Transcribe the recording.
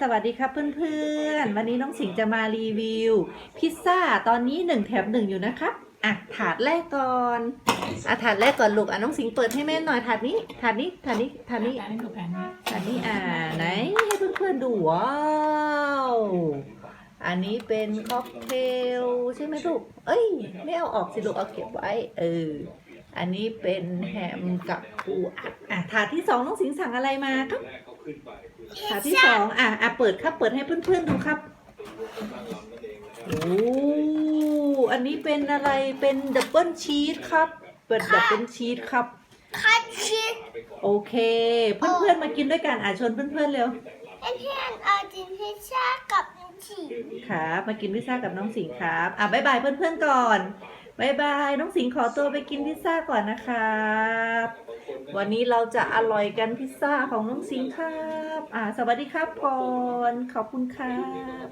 สวัสดีครับเพื่อนๆ วันนี้น้องสิงห์จะมารีวิว พิซซ่าตอนนี้หนึ่งแถมหนึ่งอยู่นะครับอะถาดแรกก่อนอะถาดแรกก่อนลูกอะน้องสิงห์เปิดให้แม่หน่อยถาดนี้ถาดนี้ถาดนี้ถาดนี้อันนี้อแผ่นนะถาดนี้อ่าไหนให้เพื่อนๆดูว้าวอันนี้เป็นค็อกเทลใช่ไหมลูกเอ้ยไม่เอาออกสิลูกเอาเก็บไว้เอออันนี้เป็นแฮมกับปูอัดอะถาดที่สองน้องสิงห์สั่งอะไรมาครับ ถาดที่สองอะอะเปิดครับเปิดให้เพื่อนๆดูครับโอ้อันนี้เป็นอะไรเป็นดับเบิลชีสครับ เปิดดับเบิลชีสครับ คัดชีสโอเค เพื่อนๆมากินด้วยกันอะชวนเพื่อนๆเร็วเพื่อนๆเอาจินพิซซ่ากับน้ำฉีครับมากินพิซซ่ากับน้องสิงห์ครับอะบายบายเพื่อนๆก่อน บายบาย น้องสิงห์ขอตัวไปกินพิซซ่าก่อนนะครับ วันนี้เราจะอร่อยกันพิซซ่าของน้องสิงห์ครับ อ่า สวัสดีครับพรขอบคุณครับ